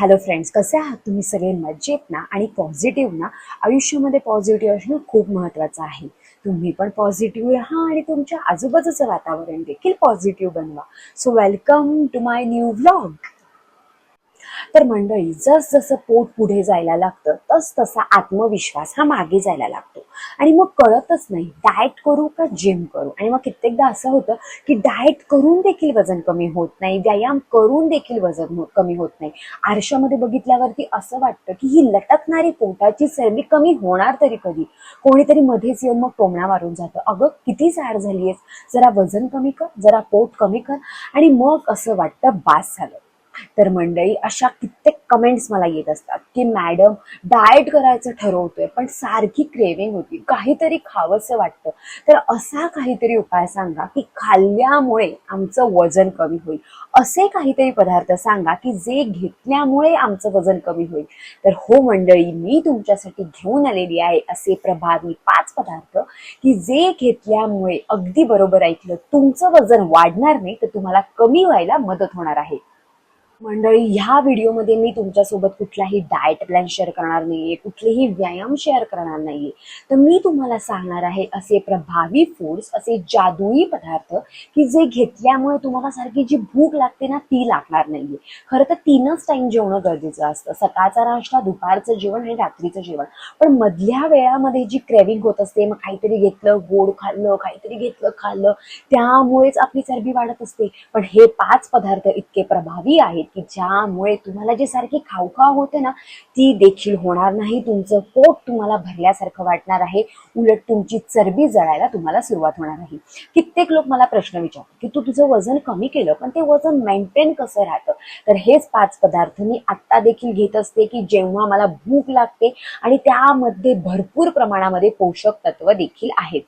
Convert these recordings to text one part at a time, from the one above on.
Hello friends कसे आहात तुम्ही सगळे? मजेत ना? आणि पॉझिटिव्ह ना? आयुष्यामध्ये पॉझिटिव्ह असणं खूप महत्त्वाचं आहे. तुम्ही पण पॉझिटिव्ह राहा आणि तुमच्या आजूबाजूचं वातावरण देखील पॉझिटिव्ह बनवा. So welcome to my new vlog तर मंडळी जस जसं पोट पुढे जायला लागतं तस तसा आत्मविश्वास हा मागे जायला लागतो. आणि मग कळतच नाही डाएट करू का जिम करू? आणि मग कित्येकदा असं होतं की डाएट करून देखील वजन कमी होत नाही व्यायाम करून देखील वजन हो-, कमी होत नाही. आरशामध्ये बघितल्यावरती असं वाटतं की ही लटकणारी पोटाची चरबी कमी होणार तरी कधी? कोणीतरी मध्येच येऊन मग टोमणा मारून जातं. अगं किती जाड झालीयस जरा वजन कमी कर जरा पोट कमी कर. आणि मग असं वाटतं बास झालं. तर मंडळी अशा कित्येक कमेंट्स मला येत असतात की मॅडम डाएट करायचं ठरवतोय पण सारखी क्रेविंग होती. काहीतरी खावंसं वाटतं. तर असा काहीतरी उपाय सांगा की खाल्ल्यामुळे आमचं वजन कमी होईल. असे काहीतरी पदार्थ सांगा की जे घेतल्यामुळे आमचं वजन कमी होईल. तर हो मंडळी मी तुमच्यासाठी घेऊन आलेली आहे असे प्रभावी पाच पदार्थ की जे घेतल्यामुळे अगदी बरोबर ऐकलं तुमचं वजन वाढणार नाही तर तुम्हाला कमी व्हायला मदत होणार आहे. मंडळी ह्या व्हिडिओमध्ये मी तुमच्यासोबत कुठलाही डाएट प्लॅन शेअर करणार नाहीये कुठलेही व्यायाम शेअर करणार नाहीये. तर मी तुम्हाला सांगणार आहे असे प्रभावी फूड्स असे जादुई पदार्थ की जे घेतल्यामुळे तुम्हाला सारखी जी भूक लागते ना ती लागणार नाहीये. खरं तर तीनच टाइम जेवणं गरजेचं असतं. सकाळचा नाश्ता दुपारचं जेवण आणि रात्रीचं जेवण. पण मधल्या वेळामध्ये जी क्रेविंग होत असते मग काहीतरी घेतलं गोड खाल्लं काहीतरी घेतलं खाल्लं त्यामुळेच आपली चरबी वाढत असते. पण हे पाच पदार्थ इतके प्रभावी आहेत की ज्यामुळे तुम्हाला जे सारखी खाऊ खाऊ होते ना ती देखील होणार नाही. तुमचं पोट तुम्हाला भरल्यासारखं वाटणार आहे. उलट तुमची चरबी जळायला तुम्हाला सुरुवात होणार आहे. कित्येक लोक मला प्रश्न विचारतात की तू तुझं वजन कमी केलं पण ते वजन मेंटेन कसं राहतं? तर हेच पाच पदार्थ मी आत्ता देखील घेत असते की जेव्हा मला भूक लागते आणि त्यामध्ये भरपूर प्रमाणामध्ये पोषक तत्व देखील आहेत.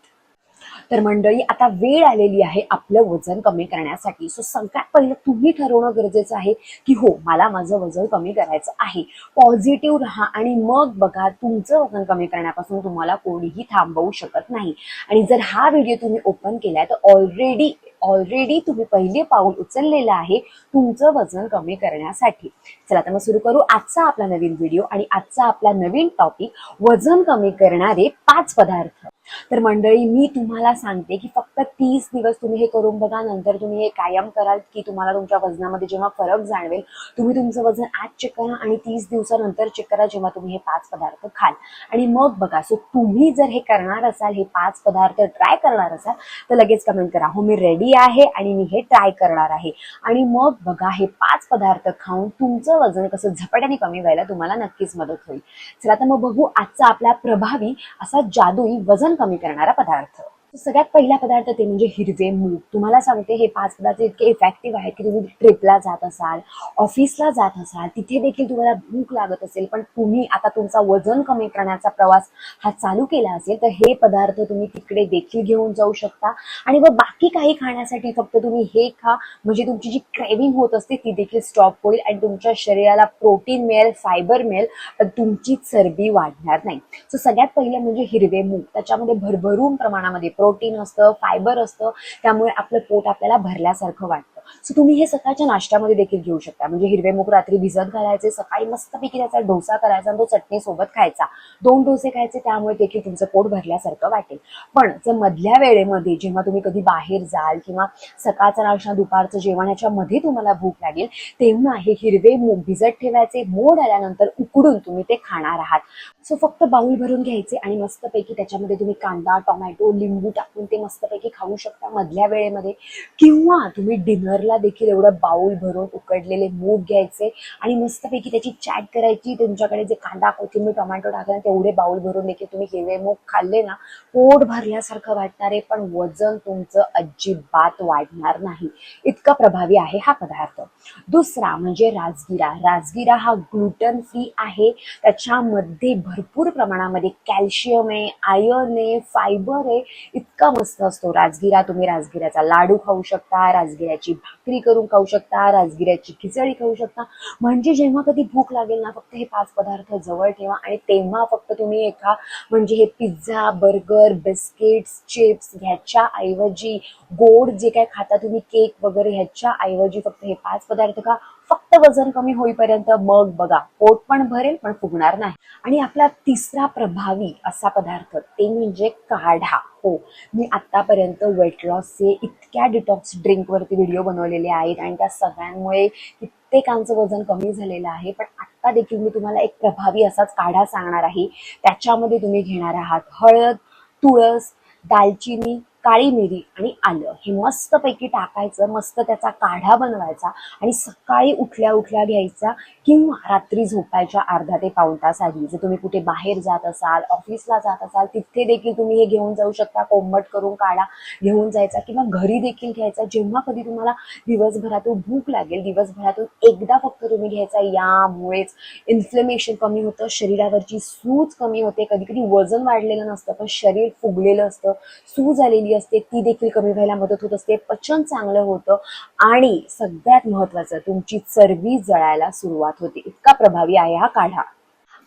तर मंडळी आता वेळ आलेली आहे आपलं वजन कमी करण्यासाठी. सो सगळ्यात पहिलं तुम्ही ठरवणं गरजेचं आहे की हो मला माझं वजन कमी करायचं आहे. पॉझिटिव्ह राहा आणि मग बघा तुमचं वजन कमी करण्यापासून तुम्हाला कोणीही थांबवू शकत नाही. आणि जर हा व्हिडिओ तुम्ही ओपन केलाय तर ऑलरेडी ऑलरेडी तुम्ही पहिले पाऊल उचललेलं आहे तुमचं वजन कमी करण्यासाठी. चला तर मग सुरू करू. आजचा आपला नवीन व्हिडिओ आणि आजचा आपला नवीन टॉपिक वजन कमी करणारे पाच पदार्थ. तर मंडळी मी तुम्हाला सांगते की फक्त तीस दिवस तुम्ही हे करून बघा नंतर तुम्ही हे कायम कराल की तुम्हाला तुमच्या वजनामध्ये जेव्हा फरक जाणवेल तुम्ही तुमचं वजन आज चेक करा आणि तीस दिवसानंतर चेक करा जेव्हा तुम्ही हे पाच पदार्थ खाल. आणि मग बघा सो तुम्ही जर हे करणार असाल हे पाच पदार्थ ट्राय करणार असाल तर लगेच कमेंट करा हो मी रेडी आहे आणि मी हे ट्राय करणार आहे. आणि मग बघा हे पाच पदार्थ खाऊन तुमचं वजन कसं झपाट्याने कमी व्हायला तुम्हाला नक्कीच मदत होईल. चला तर मग बघू आजचा आपला प्रभावी असा जादुई वजन कमी करणारा पदार्थ. सगळ्यात पहिला पदार्थ ते म्हणजे हिरवे मूग. तुम्हाला सांगते हे पाच पदार्थ इतके इफेक्टिव्ह आहेत की तुम्ही ट्रिपला जात असाल ऑफिसला जात असाल तिथे देखील तुम्हाला भूक लागत असेल पण तुम्ही आता तुमचा वजन कमी करण्याचा प्रवास हा चालू केला असेल तर हे पदार्थ तुम्ही तिकडे देखील घेऊन जाऊ शकता. आणि व बाकी काही खाण्यासाठी फक्त तुम्ही हे खा म्हणजे तुमची जी क्रेविंग होत असते ती देखील स्टॉप होईल आणि तुमच्या शरीराला प्रोटीन मिळेल फायबर मिळेल तर तुमची चरबी वाढणार नाही. सो सगळ्यात पहिलं म्हणजे हिरवे मूग. त्याच्यामध्ये भरभरून प्रमाणामध्ये प्रोटीन असतं फायबर असतं त्यामुळे आपलं पोट आपल्याला भरल्यासारखं वाटतं. सो तुम्ही हे सकाळच्या नाश्त्यामध्ये देखील घेऊ शकता. म्हणजे हिरवे मूग रात्री भिजत घालायचे सकाळी मस्तपैकी त्याचा डोसा करायचा आणि तो चटणी सोबत खायचा. दोन डोसे खायचे त्यामुळे देखील तुमचं पोट भरल्यासारखं वाटेल. पण जर मधल्या वेळेमध्ये जेव्हा तुम्ही कधी बाहेर जाल किंवा सकाळचा नाश्ता दुपारचं जेवण याच्यामध्ये तुम्हाला भूक लागेल तेव्हा हे हिरवे मूग भिजत ठेवायचे मोड आल्यानंतर उकडून तुम्ही ते खाणार आहात. सो फक्त बाउल भरून घ्यायचे आणि मस्तपैकी त्याच्यामध्ये तुम्ही कांदा टोमॅटो लिंबू टाकून ते मस्तपैकी खाऊ शकता मधल्या वेळेमध्ये. किंवा तुम्ही डिनर डिनरला देखील एवढं बाऊल भरून उकडलेले मूग घ्यायचे आणि मस्तपैकी त्याची चॅट करायची. तुमच्याकडे जे कांदा कोथिंबीर टोमॅटो टाकले तेवढे बाऊल भरून देखील तुम्ही हिरवे मूग खाल्ले ना पोट भरल्यासारखं वाटणार आहे. पण वजन तुमचं अजिबात वाढणार नाही. इतका प्रभावी आहे हा पदार्थ. दुसरा म्हणजे राजगिरा. राजगिरा हा ग्लुटन फ्री आहे. त्याच्यामध्ये भरपूर प्रमाणामध्ये कॅल्शियम आहे आयर्न आहे फायबर आहे. इतका मस्त असतो राजगिरा. तुम्ही राजगिऱ्याचा लाडू खाऊ शकता राजगिऱ्याची भाकरी करून खाऊ शकता राजगिऱ्याची खिचडी खाऊ शकता. म्हणजे जेव्हा कधी भूक लागेल ना फक्त हे पाच पदार्थ जवळ ठेवा आणि तेव्हा फक्त तुम्ही एका म्हणजे हे पिझ्झा बर्गर बिस्किट्स चिप्स ह्याच्या ऐवजी गोड जे काय खाता तुम्ही केक वगैरे ह्याच्या ऐवजी फक्त हे पाच पदार्थ खा. फक्त वजन कमी होईपर्यंत मग बघा पोट पण भरेल पण फुगणार नाही. आणि आपला तिसरा प्रभावी असा पदार्थ ते म्हणजे काढा. हो मी आतापर्यंत वेट लॉसचे इतक्या डिटॉक्स ड्रिंकवरती व्हिडिओ बनवलेले आहेत आणि त्या सगळ्यांमुळे कित्येकांचं वजन कमी झालेलं आहे. पण आत्ता देखील मी तुम्हाला एक प्रभावी असाच काढा सांगणार आहे. त्याच्यामध्ये तुम्ही घेणार आहात हळद तुळस दालचिनी काळी मिरी आणि आलं. हे मस्तपैकी टाकायचं मस्त त्याचा काढा बनवायचा आणि सकाळी उठल्या उठल्या घ्यायचा किंवा रात्री झोपायच्या अर्धा ते पाऊण तास आधी. जर तुम्ही कुठे बाहेर जात असाल ऑफिसला जात असाल तिथे देखील तुम्ही हे घेऊन जाऊ शकता. कोंबट करून काढा घेऊन जायचा किंवा घरी देखील घ्यायचा. जेव्हा कधी तुम्हाला दिवसभरातून भूक लागेल दिवसभरातून एकदा फक्त तुम्ही घ्यायचा. यामुळेच इन्फ्लेमेशन कमी होतं शरीरावरची सूज कमी होते. कधी कधी वजन वाढलेलं नसतं पण शरीर फुगलेलं असतं. सूज आलेली असते ती देखील कमी व्हायला मदत होत असते. पचन चांगलं होतं आणि सगळ्यात महत्वाचं तुमची चरबी जळायला सुरुवात होते. इतका प्रभावी आहे हा काढा.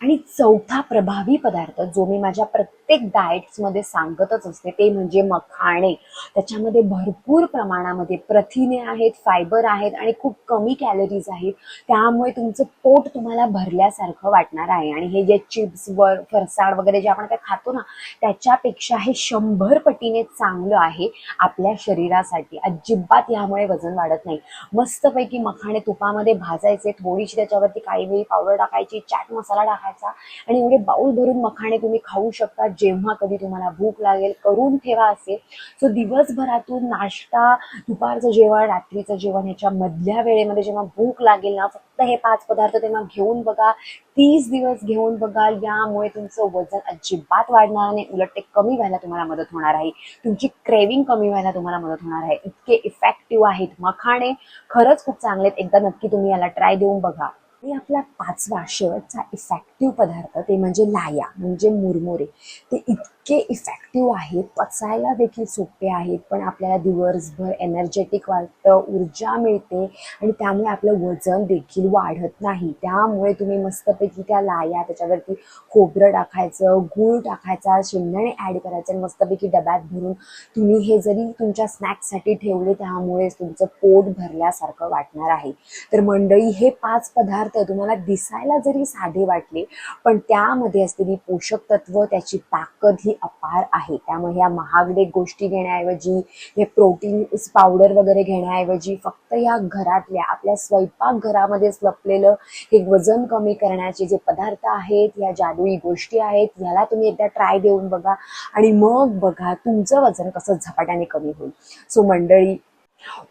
आणि चौथा प्रभावी पदार्थ जो मी माझ्या प्रत्येक डाएट्समध्ये सांगतच असते ते म्हणजे मखाणे. त्याच्यामध्ये भरपूर प्रमाणामध्ये प्रथिने आहेत फायबर आहेत आणि खूप कमी कॅलरीज आहेत. त्यामुळे तुमचं पोट तुम्हाला भरल्यासारखं वाटणार आहे. आणि हे जे चिप्स वर फरसाड वगैरे जे आपण काय खातो ना त्याच्यापेक्षा हे शंभर पटीने चांगलं आहे आपल्या शरीरासाठी. अजिबात यामुळे वजन वाढत नाही. मस्तपैकी मखाणे तुपामध्ये भाजायचे थोडीशी त्याच्यावरती काही वेळी पावडर टाकायची चाट मसाला टाकायचा आणि एवढे बाऊल भरून मखाणे तुम्ही खाऊ शकता. जेव्हा कधी तुम्हाला भूक लागेल करून ठेवा असेल सो दिवसभरातून नाश्ता दुपारचं जेवण रात्रीचं जेवण ह्याच्या मधल्या वेळेमध्ये जेव्हा भूक लागेल ना फक्त हे पाच पदार्थ तेव्हा घेऊन बघा. तीस दिवस घेऊन बघा यामुळे तुमचं वजन अजिबात वाढणार नाही. उलट ते कमी व्हायला तुम्हाला मदत होणार आहे. तुमची क्रेविंग कमी व्हायला तुम्हाला मदत होणार आहे. इतके इफेक्टिव्ह आहेत मखाणे. खरंच खूप चांगले आहेत. एकदा नक्की तुम्ही याला ट्राय देऊन बघा. आणि आपला पाचवा शेवटचा इफेक्टिव्ह पदार्थ ते म्हणजे लाया म्हणजे मुरमुरे. ते इतके इफेक्टिव्ह आहेत. पचायला देखील सोपे आहेत. पण आपल्याला दिवसभर एनर्जेटिक वाटतं ऊर्जा मिळते आणि त्यामुळे आपलं वजन देखील वाढत नाही. त्यामुळे तुम्ही मस्तपैकी त्या लाया त्याच्यावरती खोबरं टाकायचं गूळ टाकायचा शेंगदाणे ॲड करायचं आणि मस्तपैकी डब्यात भरून तुम्ही हे जरी तुमच्या स्नॅक्ससाठी ठेवले त्यामुळे तुमचं पोट भरल्यासारखं वाटणार आहे. तर मंडळी हे पाच पदार्थ तुम्हाला दिसायला जरी साधे वाटले पण त्यामध्ये असलेली पोषक तत्व त्याची ताकद ही अपार आहे. त्यामुळे या महागडे गोष्टी घेण्याऐवजी हे प्रोटीन पावडर वगैरे घेण्याऐवजी फक्त या घरातल्या आपल्या स्वयंपाकघरामध्ये लपलेलं हे वजन कमी करण्याचे जे पदार्थ आहेत या जादुई गोष्टी आहेत ह्याला तुम्ही एकदा ट्राय देऊन बघा. आणि मग बघा तुमचं वजन कसं झपाट्याने कमी होईल. सो मंडळी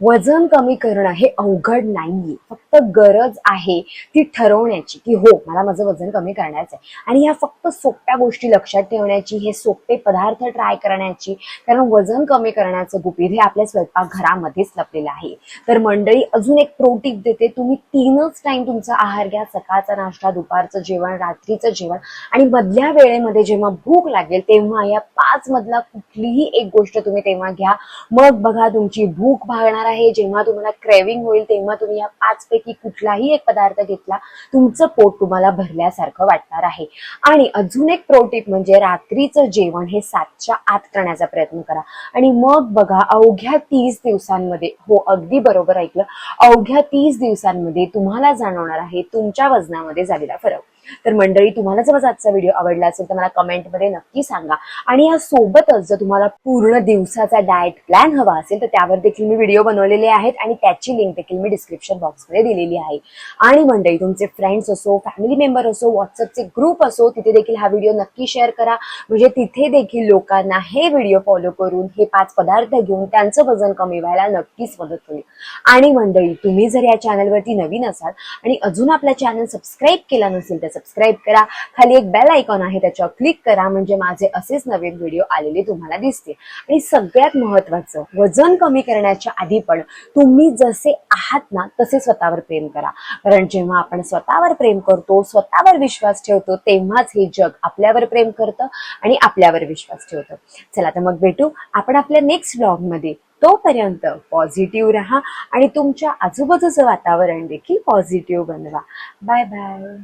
वजन कमी करणं हे अवघड नाहीये. फक्त गरज आहे ती ठरवण्याची की हो मला माझं वजन कमी करायचं आहे. आणि ह्या फक्त सोप्या गोष्टी लक्षात ठेवण्याची हे सोपे पदार्थ ट्राय करण्याची कारण वजन कमी करण्याचं गुपित हे आपल्या स्वयंपाकघरामध्येच लपलेलं आहे. तर मंडळी अजून एक प्रोटीप देते. तुम्ही तीनच टाइम तुमचा आहार घ्या. सकाळचा नाश्ता दुपारचं जेवण रात्रीचं जेवण. आणि मधल्या वेळेमध्ये जेव्हा भूक लागेल तेव्हा या पाच मधला कुठलीही एक गोष्ट तुम्ही तेव्हा घ्या. मग बघा तुमची भूक भाग राहणार आहे जेव्हा तुम्हाला क्रेविंग होईल तेव्हा तुम्ही या पाच पैकी कुठलाही एक पदार्थ घेतला तुमचं पोट तुम्हाला भरल्यासारखं वाटणार आहे. आणि अजून एक प्रोटीप म्हणजे रात्रीचं जेवण हे सातच्या आत करण्याचा प्रयत्न करा. आणि मग बघा अवघ्या तीस दिवसांमध्ये हो अगदी बरोबर ऐकलं अवघ्या तीस दिवसांमध्ये तुम्हाला जाणवणार आहे तुमच्या वजनामध्ये झालेला फरक. तर मंडळी तुम्हाला जर माझा आजचा व्हिडिओ आवडला असेल तर मला कमेंटमध्ये नक्की सांगा. आणि या सोबतच जर तुम्हाला पूर्ण दिवसाचा डाएट प्लॅन हवा असेल तर त्यावर देखील मी व्हिडिओ बनवलेले आहेत आणि त्याची लिंक देखील मी डिस्क्रिप्शन बॉक्समध्ये दिलेली आहे. आणि मंडळी तुमचे फ्रेंड्स असो फॅमिली मेंबर असो व्हॉट्सअपचे ग्रुप असो तिथे देखील हा व्हिडिओ नक्की शेअर करा. म्हणजे तिथे देखील लोकांना हे व्हिडिओ फॉलो करून हे पाच पदार्थ घेऊन त्यांचं वजन कमी व्हायला नक्कीच मदत होईल. आणि मंडळी तुम्ही जर या चॅनलवरती नवीन असाल आणि अजून आपला चॅनल सबस्क्राईब केला नसेल तर सबस्क्राईब करा. खाली एक बेल आयकॉन आहे त्याच्यावर क्लिक करा म्हणजे माझे असेच नवीन व्हिडिओ आलेले तुम्हाला दिसतील. आणि सगळ्यात महत्वाचं वजन कमी करण्याच्या आधी पण तुम्ही जसे आहात ना तसे स्वतःवर प्रेम करा. कारण जेव्हा आपण स्वतःवर प्रेम करतो स्वतःवर विश्वास ठेवतो तेव्हाच हे जग आपल्यावर प्रेम करतं आणि आपल्यावर विश्वास ठेवतं. चला तर मग भेटू आपण आपल्या नेक्स्ट ब्लॉगमध्ये तोपर्यंत पॉझिटिव्ह राहा आणि तुमच्या आजूबाजूचं वातावरण देखील पॉझिटिव्ह बनवा. Bye bye